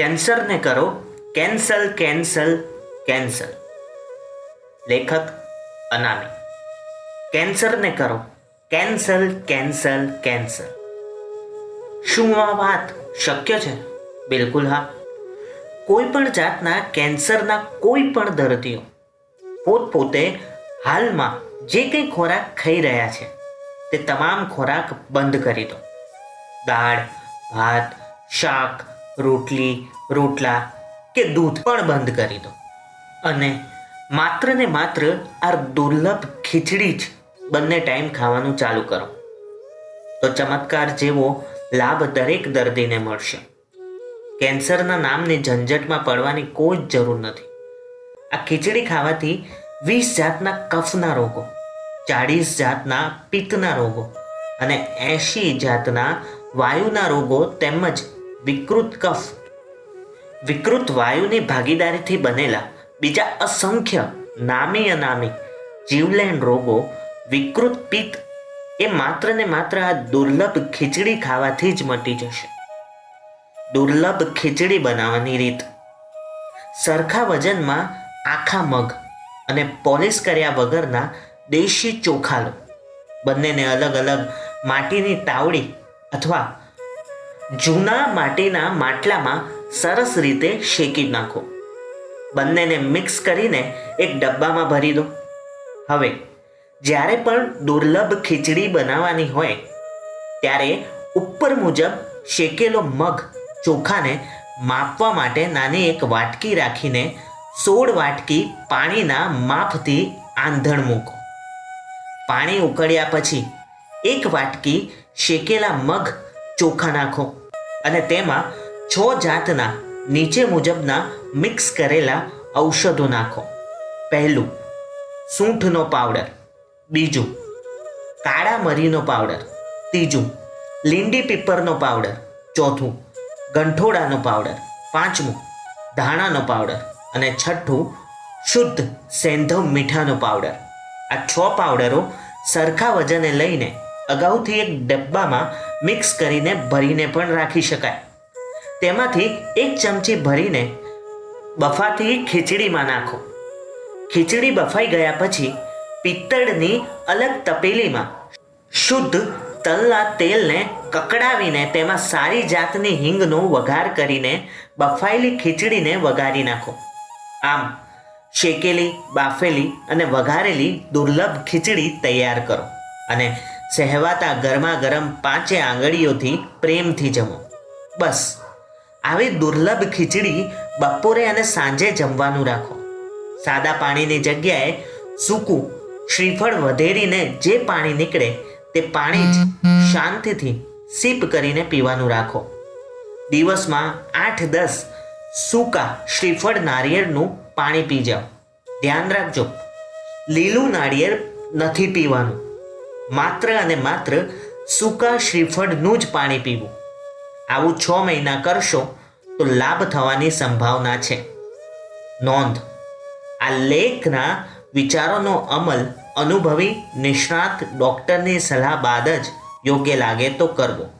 કેન્સરને કરો. Cancel cancel cancel. લેખક અનામી. કેન્સરને કરો. Cancel cancel cancel. શું આ વાત શક્ય છે? બિલકુલ હા. કોઈ પણ જાતના કેન્સરના કોઈ પણ દર્દીઓ પોતપોતે હાલમાં જે કંઈ ખોરાક ખાઈ રહ્યા છે, તે તમામ ખોરાક બંધ કરી દો. દાળ, ભાત, શાક રોટલી, રોટલા કે દૂધ પણ બંધ કરી દો. અને માત્ર ને માત્ર આ દુર્લભ ખીચડી જ બંને ટાઈમ ખાવાનું ચાલુ કરો. તો ચમત્કાર જેવો લાભ દરેક દર્દીને મળશે. કેન્સરના નામની ઝંઝટમાં પડવાની કોઈ જ જરૂર નથી. આ ખીચડી ખાવાથી વીસ જાતના કફના રોગો, ચાળીસ જાતના પિત્તના રોગો અને એંશી જાતના વાયુના રોગો તેમજ વિકૃત કફ. વિકૃત વાયુની ભાગીદારીથી બનેલા બીજા અસંખ્ય નામી અનામી જીવલેણ રોગો વિકૃત પિત્ત એ માત્ર ને માત્ર આ દુર્લભ ખીચડી ખાવાથી જ મટી જશે. દુર્લભ ખીચડી બનાવવાની રીત. સરખા વજનમાં આખા મગ અને પોલિશ કર્યા વગરના દેશી ચોખા લો બંનેને અલગ અલગ માટીની તાવડી અથવા જૂના માટીના માટલામાં સરસ રીતે શેકી નાખો. બંનેને મિક્સ કરીને એક ડબ્બામાં ભરી દો. હવે, જ્યારે પણ દુર્લભ ખીચડી બનાવવાની હોય, ત્યારે ઉપર મુજબ શેકેલો મગ ચોખાને માપવા માટે નાની એક વાટકી રાખીને સોળ વાટકી પાણીના માપથી આંધણ મૂકો. પાણી ઉકળ્યા પછી એક વાટકી શેકેલા મગ ચોખા નાખો. અને તેમાં છ જાતના નીચે મુજબના મિક્સ કરેલા ઔષધો નાખો. પહેલું, સૂંઠનો પાવડર બીજું, કાળા મરીનો પાવડર ત્રીજું, લીંડી પીપરનો પાવડર ચોથું ગંઠોડાનો પાવડર પાંચમું, ધાણાનો પાવડર અને છઠ્ઠું, શુદ્ધ સેંધવ મીઠાનો પાવડર આ છ પાવડરો સરખા વજને લઈને અગાઉથી એક ડબ્બામાં મિક્સ કરીને ભરીને પણ રાખી શકાય. તેમાંથી એક ચમચી ભરીને બફાતી ખીચડીમાં નાખો. ખીચડી બફાઈ ગયા પછી પિત્તળની અલગ તપેલીમાં શુદ્ધ તલના તેલને કકડાવીને તેમાં સારી જાતની હિંગનો વઘાર કરીને બફાયેલી ખીચડીને વઘારી નાખો. આમ શેકેલી, બાફેલી અને વઘારેલી દુર્લભ ખીચડી તૈયાર કરો. અને સહેવાતા ગરમા ગરમ પાંચે આંગળીઓથી પ્રેમથી જમો. બસ. આવી દુર્લભ ખીચડી બપોરે અને સાંજે જમવાનું રાખો. સાદા પાણીની જગ્યાએ સૂકું શ્રીફળ વધેરીને જે પાણી નીકળે તે પાણી જ શાંતિથી સીપ કરીને પીવાનું રાખો. દિવસમાં આઠ દસ સૂકા શ્રીફળ નારિયેળનું પાણી પી જાઓ. ધ્યાન રાખજો. લીલું નાળિયેર નથી પીવાનું. માત્ર અને માત્ર સૂકા શ્રીફળનું જ પાણી પીવું. આવું છ મહિના કરશો તો લાભ થવાની સંભાવના છે. નોંધ. આ લેખના વિચારોનો અમલ અનુભવી નિષ્ણાત ડૉક્ટરની સલાહ બાદ જ યોગ્ય લાગે તો કરવો.